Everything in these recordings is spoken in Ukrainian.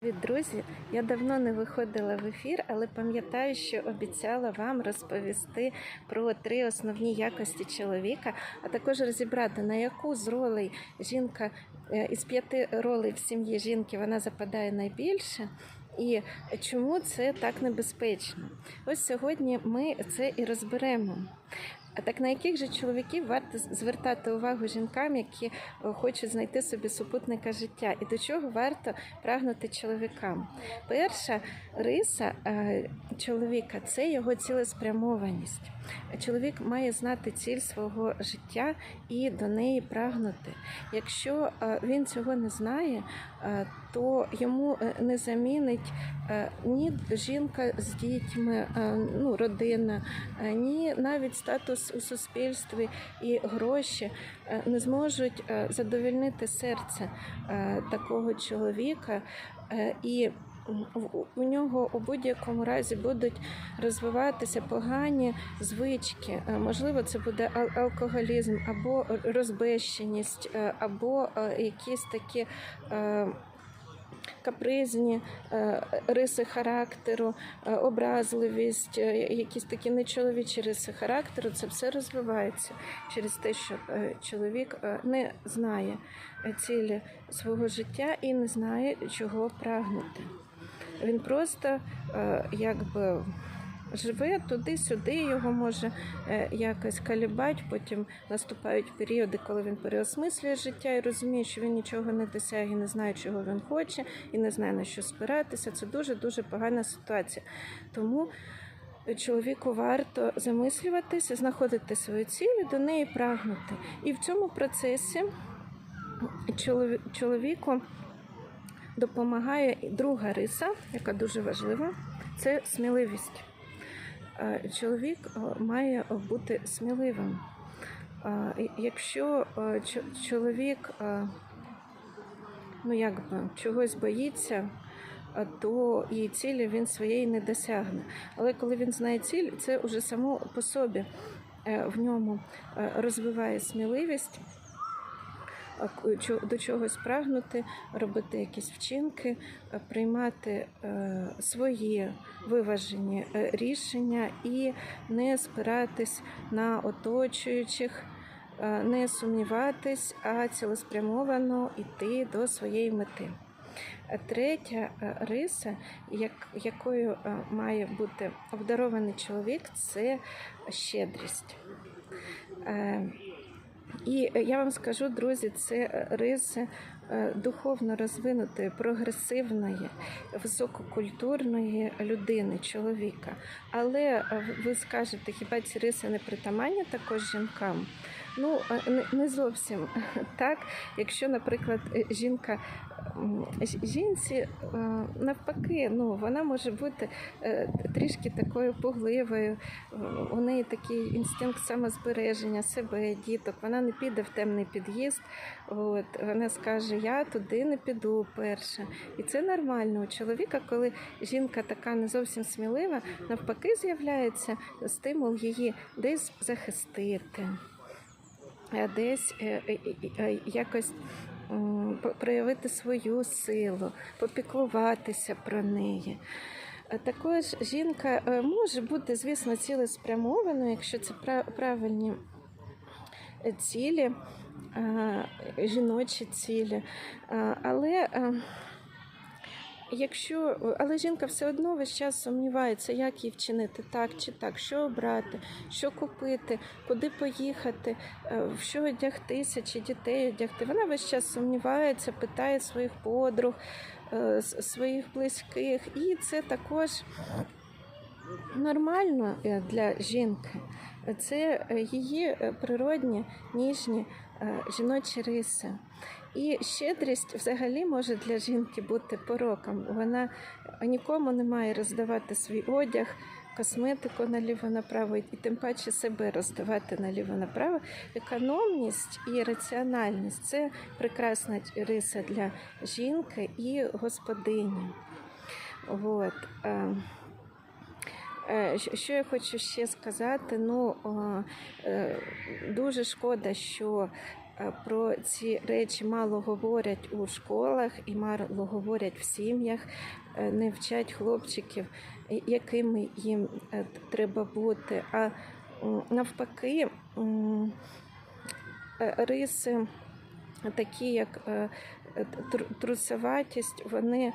Привіт, друзі! Я давно не виходила в ефір, але пам'ятаю, що обіцяла вам розповісти про три основні якості чоловіка, а також розібрати, на яку з ролей жінка е, із п'яти ролей в сім'ї жінки вона западає найбільше. І чому це так небезпечно? Ось сьогодні ми це і розберемо. А так на яких же чоловіків варто звертати увагу жінкам, які е, хочуть знайти собі супутника життя, і до чого варто прагнути чоловікам? Перша риса е, чоловіка це його цілеспрямованість. Чоловік має знати ціль свого життя і до неї прагнути. Якщо е, він цього не знає, то йому не замінить ні жінка з дітьми, ну, родина, ні навіть статус у суспільстві і гроші е, не зможуть е, задовольнити серце е, такого чоловіка. І у нього у будь-якому разі будуть розвиватися погані звички. Можливо, це буде ал- алкоголізм або розбещеність, або якісь такі. Капризні е, риси характеру, е, образливість, е, якісь такі нечоловічі риси характеру, це все розвивається через те, що чоловік не знає цілі свого життя і не знає, чого прагнути. Він просто якби живе туди-сюди, його може е, якось калібать. Потім наступають періоди, коли він переосмислює життя і розуміє, що він нічого не досягне, не знає, чого він хоче, і не знає на що спиратися. Це дуже дуже погана ситуація. Тому. Чоловіку варто замислюватися, знаходити свою ціль і до неї прагнути. І в цьому процесі чоловіку допомагає друга риса, яка дуже важлива, це сміливість. Е, Чоловік е, має бути сміливим. Е, Якщо чоловік ну, якби, чогось боїться, то і цілі він своєї не досягне. Але коли він знає ціль, це вже само по собі в ньому розвиває сміливість до чогось прагнути, робити якісь вчинки, е, приймати е, свої виважені е, рішення і не спиратись на оточуючих, не сумніватись, а цілеспрямовано йти до своєї мети. Третя риса, якою має бути обдарований чоловік, це щедрість. І е, я вам скажу, друзі, це риси духовно розвинутої, прогресивної, висококультурної людини, чоловіка. Але е, ви скажете, хіба ці риси не притаманні також жінкам? Ну, е, не- зовсім так. Якщо, наприклад, е, жінка жінці е, навпаки, ну вона може бути е, трішки такою пугливою. Е, У неї такий інстинкт самозбереження себе, діток. Вона не піде в темний під'їзд. От вона скаже: Я туди не піду перша. І це нормально. У чоловіка, коли жінка така не зовсім смілива, навпаки, з'являється стимул її десь захистити. е, Десь е, е, якось проявити свою силу, попіклуватися про неї. Також жінка може бути, звісно, цілеспрямованою, якщо це правильні цілі, жіночі цілі. Е, Але е, Якщо, але жінка все одно весь час сумнівається, як їй вчинити так чи так, що обрати, що купити, куди поїхати, е, в що одягтися, чи дітей одягти. Вона весь час сумнівається, питає своїх подруг, е, своїх близьких, і це також нормально е, для жінки. Це е, її е, природні, ніжні е, жіночі риси. І щедрість взагалі може для жінки бути пороком. Вона нікому не має роздавати свій одяг, косметику наліво-направо, і тим паче себе роздавати наліво-направо. Економність і раціональність це прекрасна риса для жінки і господині. От. Е, Що я хочу ще сказати? Ну, е, дуже шкода, що е, про ці речі мало говорять у школах і мало говорять в сім'ях, не вчать хлопчиків, якими їм треба бути. А навпаки, риси, такі як тру- трусоватість, вони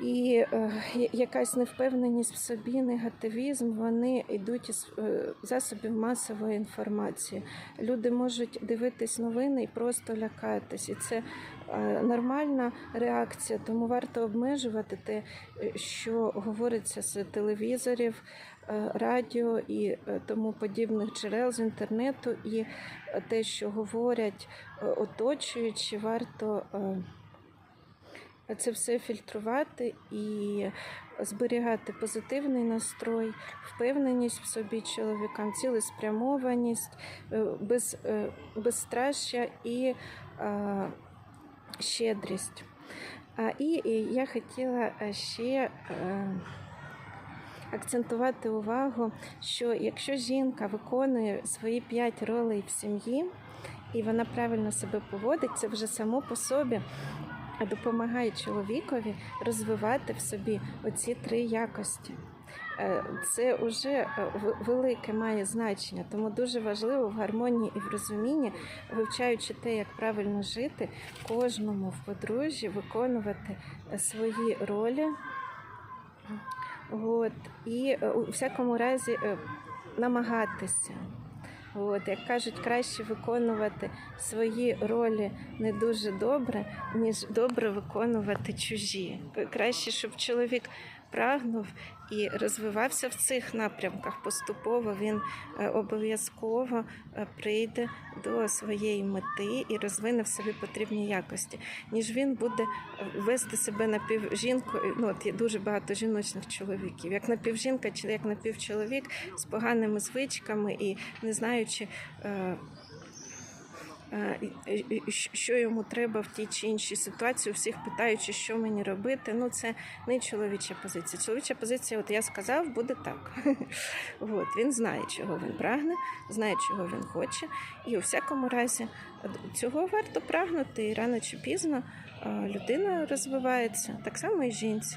і е, якась невпевненість в собі, негативізм, вони йдуть із е, засобів масової інформації. Люди можуть дивитись новини і просто лякатись. І це е, нормальна реакція, тому варто обмежувати те, що говориться з телевізорів, радіо і тому подібних джерел з інтернету, і те, що говорять оточуючі, варто. Це все фільтрувати і зберігати позитивний настрой, впевненість в собі чоловікам, цілеспрямованість, е, без, е, безстраща і е, щедрість. А, І, і я хотіла ще е, акцентувати увагу, що якщо жінка виконує свої п'ять ролей в сім'ї, і вона правильно себе поводить, це вже само по собі допомагає чоловікові розвивати в собі оці три якості. Е, Це вже е, велике має значення, тому дуже важливо в гармонії і в розумінні, вивчаючи те, як правильно жити, кожному в подружжі виконувати е, свої ролі. От, і у всякому разі намагатися. От, як кажуть, краще виконувати свої ролі не дуже добре, ніж добре виконувати чужі. Краще, щоб чоловік прагнув і розвивався в цих напрямках. Поступово він е, обов'язково е, прийде до своєї мети і розвине в собі потрібні якості, ніж він буде е, вести себе напівжінку. Ну от є дуже багато жіночних чоловіків, як напівжінка чи як напівчоловік з поганими звичками і не знаючи. Е, Що йому треба в тій чи іншій ситуації, всіх питаючи, що мені робити. Ну, це не чоловіча позиція. Чоловіча позиція, от я сказав, буде так. От, він знає, чого він прагне, знає, чого він хоче. І у всякому разі цього варто прагнути, і рано чи пізно е, людина розвивається, так само і жінці.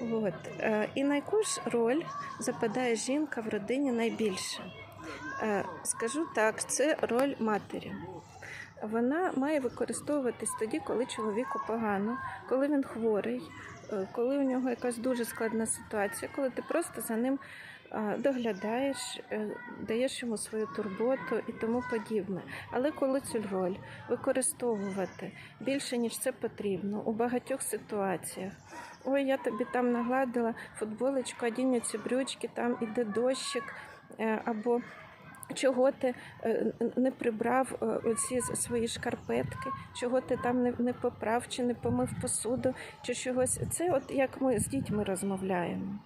От. е, І на яку ж роль западає жінка в родині найбільше? Е, Скажу так, це роль матері. Вона має використовуватись тоді, коли чоловіку погано, коли він хворий, е, коли у нього якась дуже складна ситуація, коли ти просто за ним е, доглядаєш, даєш йому свою турботу і тому подібне. Але коли цю роль використовувати більше, ніж це потрібно, у багатьох ситуаціях. Ой, я тобі там нагладила футболочку, одінь ці брючки, там іде дощик, або чого ти е, не прибрав е, оці свої шкарпетки, чого ти там не, поправ, чи не помив посуду, чи чогось. Це от як ми з дітьми розмовляємо.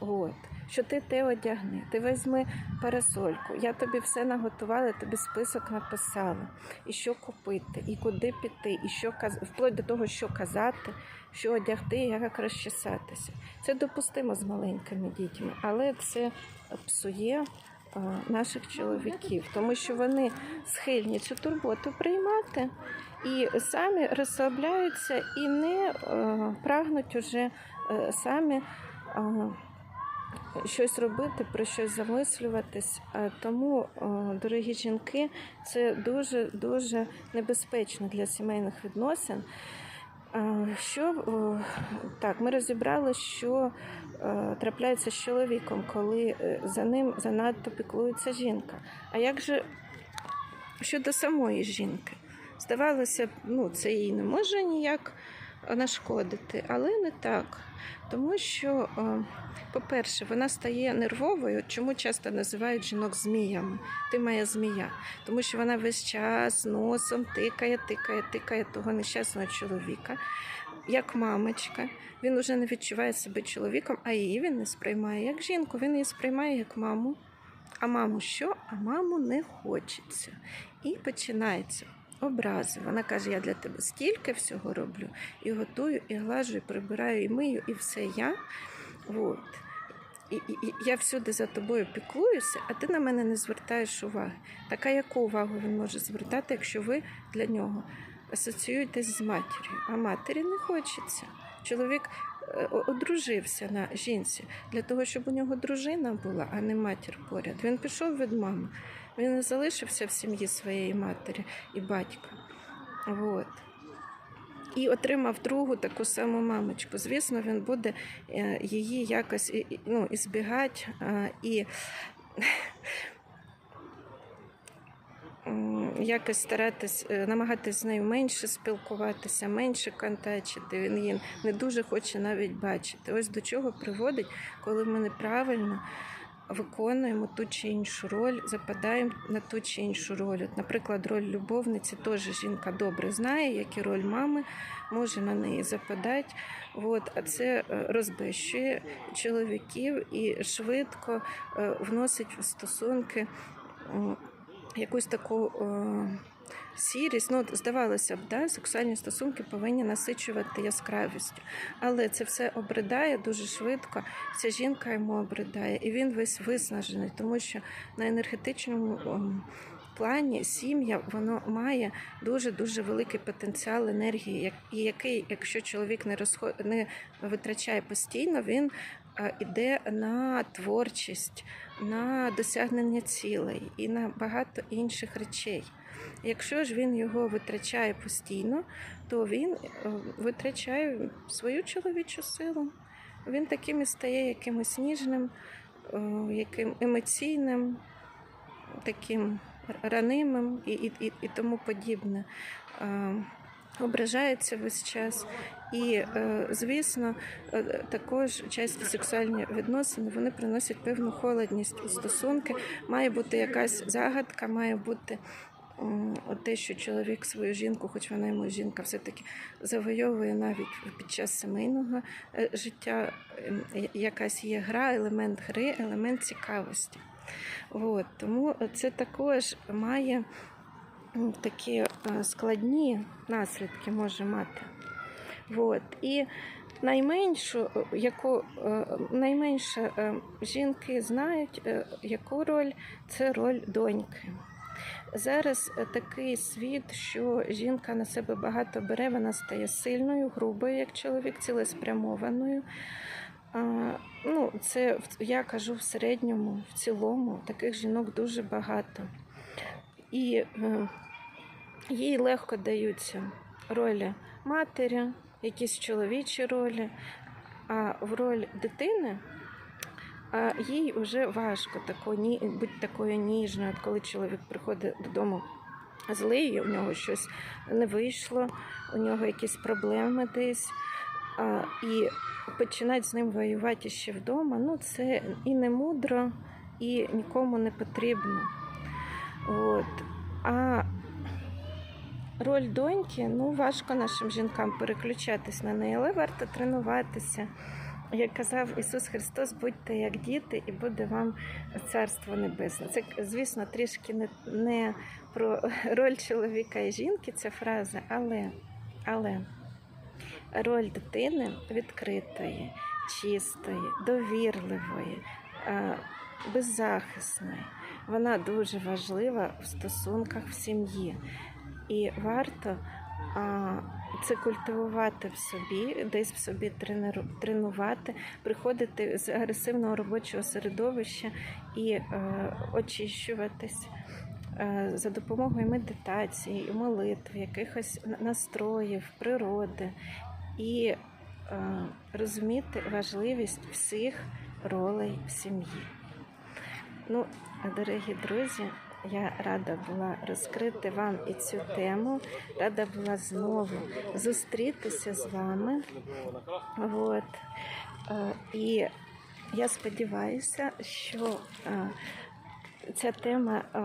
От. Що ти те одягни, ти візьми парасольку, я тобі все наготувала, тобі список написала, і що купити, і куди піти, і що каз... вплоть до того, що казати, що одягти, як розчесатися. Це допустимо з маленькими дітьми, але це псує наших чоловіків, тому що вони схильні цю турботу приймати і самі розслабляються і не е, прагнуть уже е, самі. е, Щось робити, про щось замислюватись. Е, Тому, е, дорогі жінки, це дуже дуже небезпечно для сімейних відносин. Що е, так, ми розібрали, що е, трапляється з чоловіком, коли е, за ним занадто піклується жінка. А як же щодо самої жінки? Здавалося б, ну, це їй не може ніяк нашкодити, але не так. Тому що, е, по-перше, вона стає нервовою. Чому часто називають жінок зміями? Ти моя змія. Тому що вона весь час носом тикає, тикає, тикає того нещасного чоловіка, як мамочка. Він уже не відчуває себе чоловіком, а її він не сприймає як жінку, він її сприймає як маму. А маму що? А маму не хочеться. І починається образи. Вона каже: я для тебе стільки всього роблю, і готую, і глажу, і прибираю, і мию, і все я. От. і, і, і я всюди за тобою піклуюся, а ти на мене не звертаєш уваги. Так а яку увагу він може звертати, якщо ви для нього асоціюєтесь з матір'ю? А матері не хочеться. Чоловік одружився на жінці для того, щоб у нього дружина була, а не матір поряд. Він пішов від мами. Він не залишився в сім'ї своєї матері і батька. Вот. І отримав другу таку саму мамочку. Звісно, він буде е, її якось і- і, ну, ізбігати е, і якось старатись, е, намагатись з нею менше спілкуватися, менше контачити. Він її не дуже хоче навіть бачити. Ось до чого приводить, коли ми неправильно виконуємо ту чи іншу роль, западаємо на ту чи іншу роль. От, наприклад, роль любовниці теж жінка добре знає, як і роль мами може на неї западати. От, а це е, розбещує чоловіків і швидко е, вносить в стосунки якусь таку. е, Сірість, ну здавалося б, да, сексуальні стосунки повинні насичувати яскравістю, але це все обридає дуже швидко. Ця жінка йому обридає, і він весь виснажений, тому що на енергетичному ем, плані сім'я воно має дуже дуже великий потенціал енергії, який, якщо чоловік не розход... не витрачає постійно, він е, іде на творчість, на досягнення цілей і на багато інших речей. Якщо ж він його витрачає постійно, то він е, витрачає свою чоловічу силу. Він таким і стає якимось ніжним, е, яким емоційним, таким ранимим і, і, і, і тому подібне. Е, Ображається весь час. І, е, звісно, е, також часті сексуальні відносини вони приносять певну холодність у стосунки. Має бути якась загадка, має бути те, що чоловік свою жінку, хоч вона йому жінка, все-таки завойовує навіть під час сімейного життя. Ем, Якась є гра, елемент гри, елемент цікавості. От, тому це також має такі е, складні наслідки може мати. От. І найменшу, е, яку е, найменше жінки знають, яку роль це роль доньки. Зараз такий світ, що жінка на себе багато бере, вона стає сильною, грубою, як чоловік, цілеспрямованою. Ну, це я кажу в середньому, в цілому, таких жінок дуже багато. І е, їй легко даються ролі матері, якісь чоловічі ролі, а в роль дитини а їй вже важко тако, ні, бути такою ніжною, коли чоловік приходить додому злий, у нього щось не вийшло, у нього якісь проблеми десь. А, і починати з ним воювати ще вдома, ну це і не мудро, і нікому не потрібно. От. А роль доньки, ну важко нашим жінкам переключатись на неї, але варто тренуватися. Як казав Ісус Христос, будьте як діти, і буде вам царство небесне. Це, звісно, трішки не, не про роль чоловіка і жінки ця фраза, але, але роль дитини відкритої, чистої, довірливої, е, беззахисної. Вона дуже важлива в стосунках в сім'ї. І варто це культивувати в собі, десь в собі тренувати, приходити з агресивного робочого середовища і е, очищуватись е, за допомогою медитації, молитв, якихось настроїв, природи і е, розуміти важливість всіх ролей в сім'ї. Ну, дорогі друзі, я рада була розкрити вам і цю тему. Рада була знову зустрітися з вами. От. Е, І я сподіваюся, що е, ця тема. е,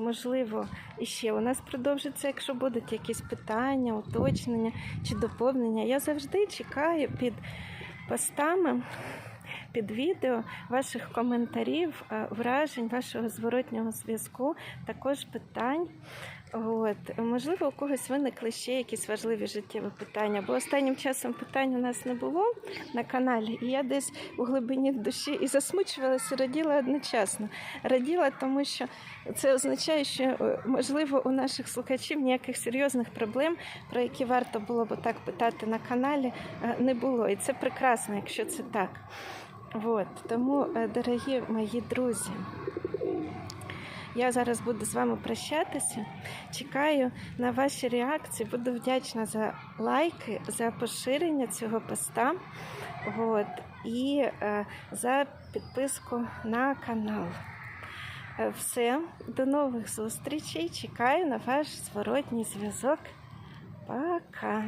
Можливо, і ще у нас продовжиться, якщо будуть якісь питання, уточнення чи доповнення. Я завжди чекаю під постами, під відео ваших коментарів, е, вражень, вашого зворотнього зв'язку, також питань. От, можливо, у когось виникли ще якісь важливі життєві питання, бо останнім часом питань у нас не було на каналі, і я десь у глибині душі і засмучувалася, і раділа одночасно. Раділа, тому що це означає, що е, можливо у наших слухачів ніяких серйозних проблем, про які варто було б так питати на каналі, е, не було. І це прекрасно, якщо це так. От, тому, е, дорогі мої друзі. Я зараз буду з вами прощатися. Чекаю на ваші реакції. Буду вдячна за лайки, за поширення цього поста. От, і е, за підписку на канал. Е, Все, до нових зустрічей. Чекаю на ваш зворотній зв'язок. Пока.